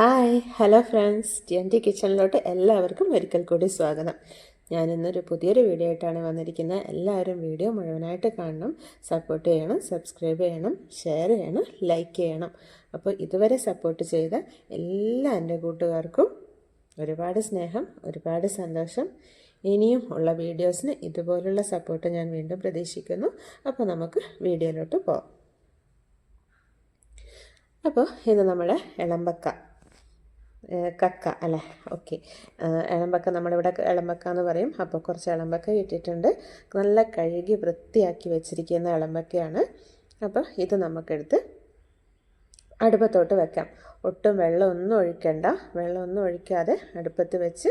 Hi hello friends. T കിച്ചണിലോട്ട് എല്ലാവർക്കും ഒരിക്കൽ കൂടി സ്വാഗതം. ഞാൻ ഇന്നൊരു പുതിയൊരു വീഡിയോ ആയിട്ടാണ് വന്നിരിക്കുന്നത്. എല്ലാവരും വീഡിയോ മുഴുവനായിട്ട് കാണണം സപ്പോർട്ട് ചെയ്യണം സബ്സ്ക്രൈബ് ചെയ്യണം ഷെയർ ചെയ്യണം ലൈക്ക് ചെയ്യണം. അപ്പോൾ ഇതുവരെ സപ്പോർട്ട് ചെയ്ത എല്ലാ എന്റെ കൂട്ടുകാർക്കും ഒരുപാട് സ്നേഹം ഒരുപാട് സന്തോഷം. ഇനിയും ഉള്ള വീഡിയോസിന് ഇതുപോലുള്ള സപ്പോർട്ട് ഞാൻ വീണ്ടും പ്രതീക്ഷിക്കുന്നു. അപ്പോൾ നമുക്ക് വീഡിയോയിലോട്ട് പോകാം അപ്പോൾ ഇത് നമ്മുടെ ഇളമ്പക്ക കക്ക അല്ലേ? ഓക്കെ. ഇളമ്പക്ക നമ്മളിവിടെ ഇളമ്പക്ക എന്ന് പറയും. അപ്പോൾ കുറച്ച് ഇളമ്പക്ക ഇട്ടിട്ടുണ്ട്. നല്ല കഴുകി വൃത്തിയാക്കി വെച്ചിരിക്കുന്ന ഇളമ്പക്കയാണ് അപ്പോൾ ഇത് നമുക്കെടുത്ത് അടുപ്പത്തോട്ട് വെക്കാം. ഒട്ടും വെള്ളമൊന്നും ഒഴിക്കണ്ട. വെള്ളമൊന്നും ഒഴിക്കാതെ അടുപ്പത്ത് വെച്ച്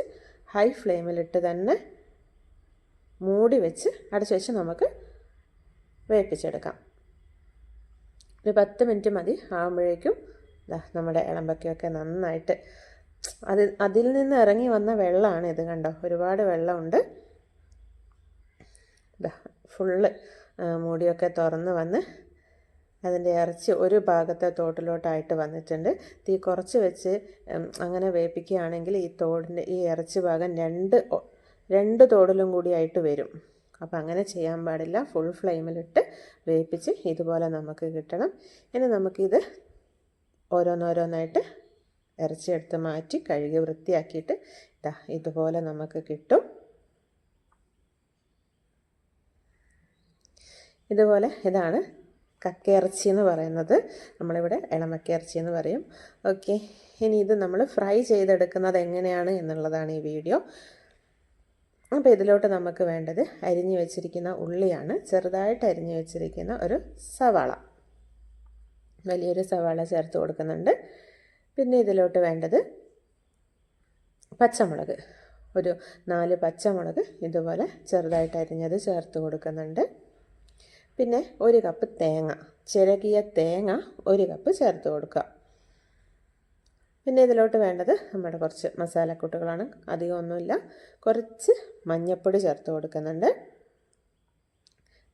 ഹൈ ഫ്ലെയിമിലിട്ട് തന്നെ മൂടി വെച്ച് അടച്ചു വെച്ച് നമുക്ക് വേപ്പിച്ചെടുക്കാം ഒരു പത്ത് മിനിറ്റ് മതി. ആകുമ്പോഴേക്കും നമ്മുടെ ഇളമ്പക്കയൊക്കെ നന്നായിട്ട്. അത് അതിൽ നിന്ന് ഇറങ്ങി വന്ന വെള്ളമാണ് ഇത് കണ്ടോ? ഒരുപാട് വെള്ളമുണ്ട്. ഫുള്ള് മൂടിയൊക്കെ തുറന്ന് വന്ന് അതിന്റെ ഇറച്ചി ഒരു ഭാഗത്തെ തോട്ടിലോട്ടായിട്ട് വന്നിട്ടുണ്ട്. തീ കുറച്ച് വെച്ച് അങ്ങനെ വേപ്പിക്കുകയാണെങ്കിൽ ഈ തോടിന്റെ ഈ ഇറച്ചി ഭാഗം രണ്ട് രണ്ട് തോടിലും കൂടി ആയിട്ട് വരും. അപ്പം അങ്ങനെ ചെയ്യാൻ പാടില്ല. ഫുൾ ഫ്ലെയിമിലിട്ട് വേപ്പിച്ച് ഇതുപോലെ നമുക്ക് കിട്ടണം. ഇനി നമുക്കിത് ഓരോന്നോരോന്നായിട്ട് ഇറച്ചിയെടുത്ത് മാറ്റി കഴുകി വൃത്തിയാക്കിയിട്ട് ഇതാ ഇതുപോലെ നമുക്ക് കിട്ടും. ഇതുപോലെ ഇതാണ് കക്കയിറച്ചി എന്ന് പറയുന്നത്. നമ്മളിവിടെ ഇളമക്കയിറച്ചി എന്ന് പറയും. ഓക്കെ ഇനി ഇത് നമ്മൾ ഫ്രൈ ചെയ്തെടുക്കുന്നത് എങ്ങനെയാണ് എന്നുള്ളതാണ് ഈ വീഡിയോ. അപ്പോൾ ഇതിലോട്ട് നമുക്ക് വേണ്ടത് അരിഞ്ഞു വെച്ചിരിക്കുന്ന ഉള്ളിയാണ്. ചെറുതായിട്ട് അരിഞ്ഞു വെച്ചിരിക്കുന്ന ഒരു സവാള. വലിയൊരു സവാള ചേർത്ത് കൊടുക്കുന്നുണ്ട്. പിന്നെ ഇതിലോട്ട് വേണ്ടത് പച്ചമുളക്. ഒരു നാല് പച്ചമുളക് ഇതുപോലെ ചെറുതായിട്ട് അരിഞ്ഞത് ചേർത്ത് കൊടുക്കുന്നുണ്ട്. പിന്നെ ഒരു കപ്പ് തേങ്ങ ചിരകിയ തേങ്ങ ഒരു കപ്പ് ചേർത്ത് കൊടുക്കുക. പിന്നെ ഇതിലോട്ട് വേണ്ടത് നമ്മുടെ കുറച്ച് മസാലക്കൂട്ടുകളാണ്. അധികമൊന്നുമില്ല. കുറച്ച് മഞ്ഞൾപ്പൊടി ചേർത്ത് കൊടുക്കുന്നുണ്ട്.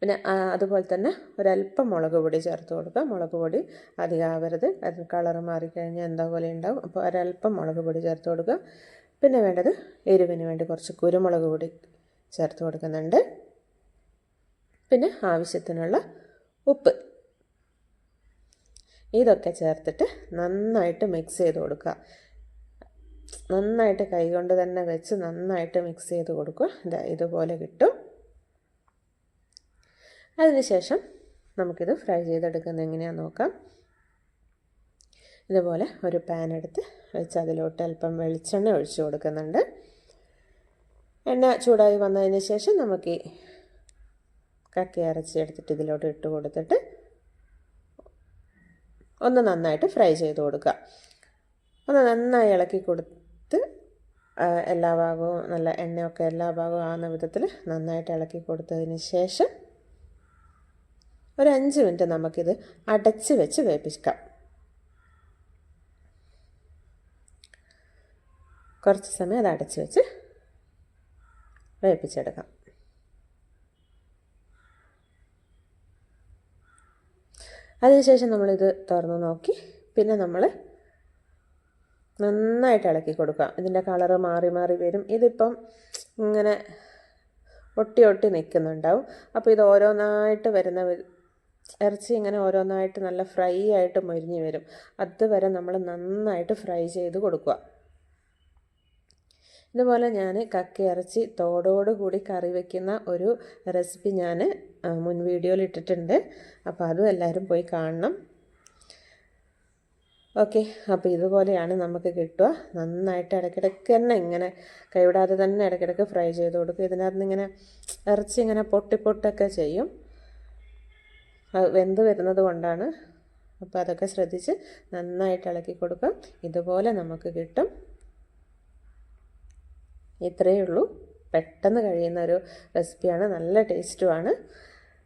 പിന്നെ അതുപോലെ തന്നെ ഒരല്പം മുളക് പൊടി ചേർത്ത് കൊടുക്കുക. മുളക് പൊടി അധികം ആവരുത്. അത് കളറ് മാറിക്കഴിഞ്ഞാൽ എന്താ പോലെ ഉണ്ടാവും? അപ്പോൾ ഒരല്പം മുളക് പൊടി ചേർത്ത് കൊടുക്കുക. പിന്നെ വേണ്ടത് എരിവിന് വേണ്ടി കുറച്ച് കുരുമുളക് പൊടി ചേർത്ത് കൊടുക്കുന്നുണ്ട്. പിന്നെ ആവശ്യത്തിനുള്ള ഉപ്പ്. ഇതൊക്കെ ചേർത്തിട്ട് നന്നായിട്ട് മിക്സ് ചെയ്ത് കൊടുക്കുക. നന്നായിട്ട് കൈകൊണ്ട് തന്നെ വെച്ച് നന്നായിട്ട് മിക്സ് ചെയ്ത് കൊടുക്കുക. ഇതാ ഇതുപോലെ കിട്ടും. അതിനുശേഷം നമുക്കിത് ഫ്രൈ ചെയ്തെടുക്കുന്നത് എങ്ങനെയാണെന്ന് നോക്കാം. ഇതുപോലെ ഒരു പാൻ എടുത്ത് വെച്ച് അതിലോട്ട് അല്പം വെളിച്ചെണ്ണ ഒഴിച്ചു കൊടുക്കുന്നുണ്ട്. എണ്ണ ചൂടായി വന്നതിന് ശേഷം നമുക്ക് ഈ കക്കി അരച്ച് എടുത്തിട്ട് ഇതിലോട്ട് ഇട്ട് കൊടുത്തിട്ട് ഒന്ന് നന്നായിട്ട് ഫ്രൈ ചെയ്ത് കൊടുക്കുക. ഒന്ന് നന്നായി ഇളക്കി കൊടുത്ത് എല്ലാ ഭാഗവും നല്ല എണ്ണയൊക്കെ എല്ലാ ഭാഗവും ആകുന്ന വിധത്തിൽ നന്നായിട്ട് ഇളക്കി കൊടുത്തതിന് ശേഷം ഒരു അഞ്ച് മിനിറ്റ് നമുക്കിത് അടച്ച് വെച്ച് വേപ്പിക്കാം കുറച്ച് സമയം അത് അടച്ച് വെച്ച് വേപ്പിച്ചെടുക്കാം അതിനുശേഷം നമ്മളിത് തുറന്ന് നോക്കി. പിന്നെ നമ്മൾ നന്നായിട്ട് ഇളക്കി കൊടുക്കുക. ഇതിന്റെ കളറ് മാറി മാറി വരും. ഇതിപ്പം ഇങ്ങനെ ഒട്ടി ഒട്ടി നിൽക്കുന്നുണ്ടാവും. അപ്പോൾ ഇത് ഓരോന്നായിട്ട് വരുന്ന ഇറച്ചി ഇങ്ങനെ ഓരോന്നായിട്ട് നല്ല ഫ്രൈ ആയിട്ട് മൊരിഞ്ഞ് വരും. അതുവരെ നമ്മൾ നന്നായിട്ട് ഫ്രൈ ചെയ്ത് കൊടുക്കുക. ഇതുപോലെ ഞാൻ കക്ക ഇറച്ചി തോടോട് കൂടി കറി വയ്ക്കുന്ന ഒരു റെസിപ്പി ഞാൻ മുൻ വീഡിയോയിൽ ഇട്ടിട്ടുണ്ട്. അപ്പോൾ അതും എല്ലാവരും പോയി കാണണം. ഓക്കെ അപ്പോൾ ഇതുപോലെയാണ് നമുക്ക് കിട്ടുക. നന്നായിട്ട് ഇടയ്ക്കിടയ്ക്ക് തന്നെ ഇങ്ങനെ കൈവിടാതെ തന്നെ ഇടയ്ക്കിടയ്ക്ക് ഫ്രൈ ചെയ്ത് കൊടുക്കും ഇതിനകത്ത് നിന്ന് ഇങ്ങനെ ഇറച്ചി ഇങ്ങനെ പൊട്ടിപ്പൊട്ടൊക്കെ ചെയ്യും. വെന്ത് വരുന്നത് കൊണ്ടാണ്. അപ്പോൾ അതൊക്കെ ശ്രദ്ധിച്ച് നന്നായിട്ട് ഇളക്കി കൊടുക്കാം. ഇതുപോലെ നമുക്ക് കിട്ടും. ഇത്രയേ ഉള്ളൂ. പെട്ടെന്ന് കഴിയുന്ന ഒരു റെസിപ്പിയാണ്. നല്ല ടേസ്റ്റുമാണ്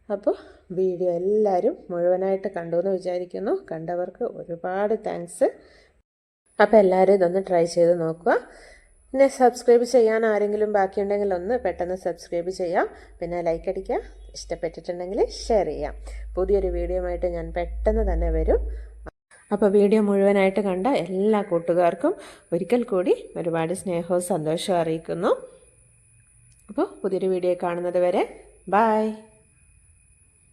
അപ്പോൾ വീഡിയോ എല്ലാവരും മുഴുവനായിട്ട് കണ്ടു എന്ന് വിചാരിക്കുന്നു. കണ്ടവർക്ക് ഒരുപാട് താങ്ക്സ്. അപ്പോൾ എല്ലാവരും ഇതൊന്ന് ട്രൈ ചെയ്ത് നോക്കുക. പിന്നെ സബ്സ്ക്രൈബ് ചെയ്യാൻ ആരെങ്കിലും ബാക്കിയുണ്ടെങ്കിൽ ഒന്ന് പെട്ടെന്ന് സബ്സ്ക്രൈബ് ചെയ്യാം. പിന്നെ ലൈക്ക് അടിക്കുക. ഇഷ്ടപ്പെട്ടിട്ടുണ്ടെങ്കിൽ ഷെയർ ചെയ്യാം. പുതിയൊരു വീഡിയോ ആയിട്ട് ഞാൻ പെട്ടെന്ന് തന്നെ വരും. അപ്പോൾ വീഡിയോ മുഴുവനായിട്ട് കണ്ട എല്ലാ കൂട്ടുകാർക്കും ഒരിക്കൽ കൂടി ഒരുപാട് സ്നേഹവും സന്തോഷവും അറിയിക്കുന്നു. അപ്പോൾ പുതിയൊരു വീഡിയോ കാണുന്നത് വരെ ബായ്